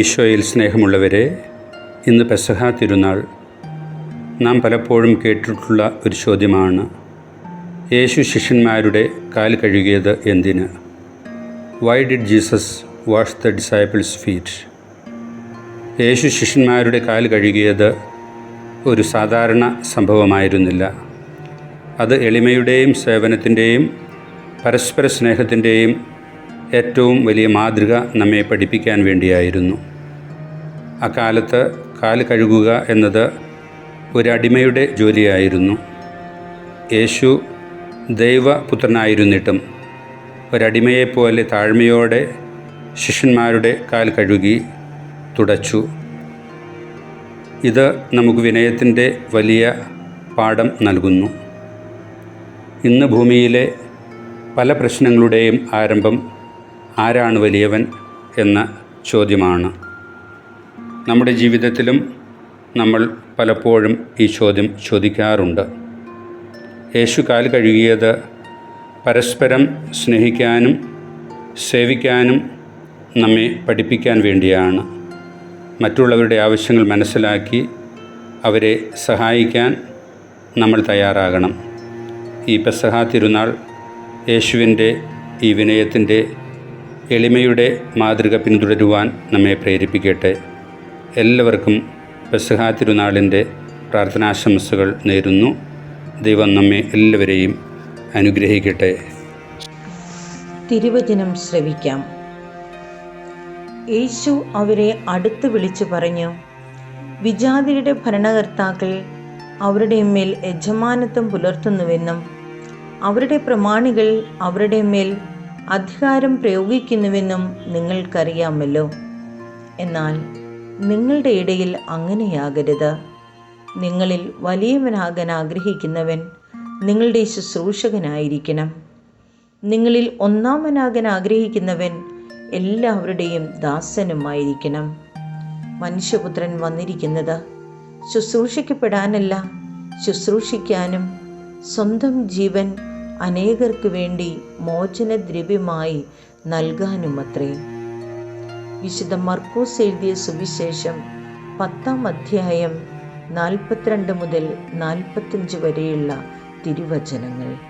ഈശോയിൽ സ്നേഹമുള്ളവരെ ഇന്ന് പെസഹ തിരുനാൾ. നാം പലപ്പോഴും കേട്ടിട്ടുള്ള ഒരു ചോദ്യമാണ് യേശു ശിഷ്യന്മാരുടെ കാൽ കഴുകിയത് എന്തിന്? Why did Jesus wash the disciples feet Yesu ശിഷ്യന്മാരുടെ കാൽ കഴുകിയത് ഒരു സാധാരണ സംഭവമായിരുന്നില്ല. അത് എളിമയുടെയും സേവനത്തിന്റെയും പരസ്പര സ്നേഹത്തിന്റെയും ഏറ്റവും വലിയ മാതൃക നമ്മെ പഠിപ്പിക്കാൻ വേണ്ടിയായിരുന്നു. അക്കാലത്ത് കാൽ കഴുകുക എന്നത് ഒരടിമയുടെ ജോലിയായിരുന്നു. യേശു ദൈവപുത്രനായിരുന്നിട്ടും ഒരടിമയെപ്പോലെ താഴ്മയോടെ ശിഷ്യന്മാരുടെ കാൽ കഴുകി തുടച്ചു. ഇത് നമുക്ക് വിനയത്തിന്റെ വലിയ പാഠം നൽകുന്നു. ഇന്ന് ഭൂമിയിലെ പല പ്രശ്നങ്ങളുടെയും ആരംഭം ആരാണ് വലിയവൻ എന്ന ചോദ്യമാണ്. നമ്മുടെ ജീവിതത്തിലും നമ്മൾ പലപ്പോഴും ഈ ചോദ്യം ചോദിക്കാറുണ്ട്. യേശു കാൽ കഴുകിയത് പരസ്പരം സ്നേഹിക്കാനും സേവിക്കാനും നമ്മെ പഠിപ്പിക്കാൻ വേണ്ടിയാണ്. മറ്റുള്ളവരുടെ ആവശ്യങ്ങൾ മനസ്സിലാക്കി അവരെ സഹായിക്കാൻ നമ്മൾ തയ്യാറാകണം. ഈ പെസഹ തിരുനാൾ യേശുവിന്റെ ഈ വിനയത്തിന്റെ എളിമയുടെ മാതൃക പിന്തുടരുവാൻ നമ്മെ പ്രേരിപ്പിക്കട്ടെ. എല്ലാവർക്കും പെസഹാ തിരുനാളിന്റെ പ്രാർത്ഥനാശംസകൾ നേരുന്നു. ദൈവം നമ്മെ എല്ലാവരെയും അനുഗ്രഹിക്കട്ടെ. തിരുവചനം ശ്രവിക്കാം. യേശു അവരെ അടുത്ത് വിളിച്ചു പറഞ്ഞു വിജാതിയുടെ ഭരണകർത്താക്കൾ അവരുടെ മേൽ യജമാനത്വം പുലർത്തുന്നുവെന്നും അവരുടെ പ്രമാണികൾ അവരുടെ മേൽ അധികാരം പ്രയോഗിക്കുന്നുവെന്നും നിങ്ങൾക്കറിയാമല്ലോ. എന്നാൽ നിങ്ങളുടെ ഇടയിൽ അങ്ങനെയാകരുത്. നിങ്ങളിൽ വലിയവനാകാൻ ആഗ്രഹിക്കുന്നവൻ നിങ്ങളുടെ ശുശ്രൂഷകനായിരിക്കണം. നിങ്ങളിൽ ഒന്നാമനാകാൻ ആഗ്രഹിക്കുന്നവൻ എല്ലാവരുടെയും ദാസനുമായിരിക്കണം. മനുഷ്യപുത്രൻ വന്നിരിക്കുന്നത് ശുശ്രൂഷിക്കപ്പെടാനല്ല ശുശ്രൂഷിക്കാനും സ്വന്തം ജീവൻ അനേകർക്ക് വേണ്ടി മോചനദ്രവ്യമായി നൽകാനുമത്രേ. വിശുദ്ധ മർക്കോസ് എഴുതിയ സുവിശേഷം പത്താം അധ്യായം നാൽപ്പത്തിരണ്ട് മുതൽ നാൽപ്പത്തഞ്ച് വരെയുള്ള തിരുവചനങ്ങൾ.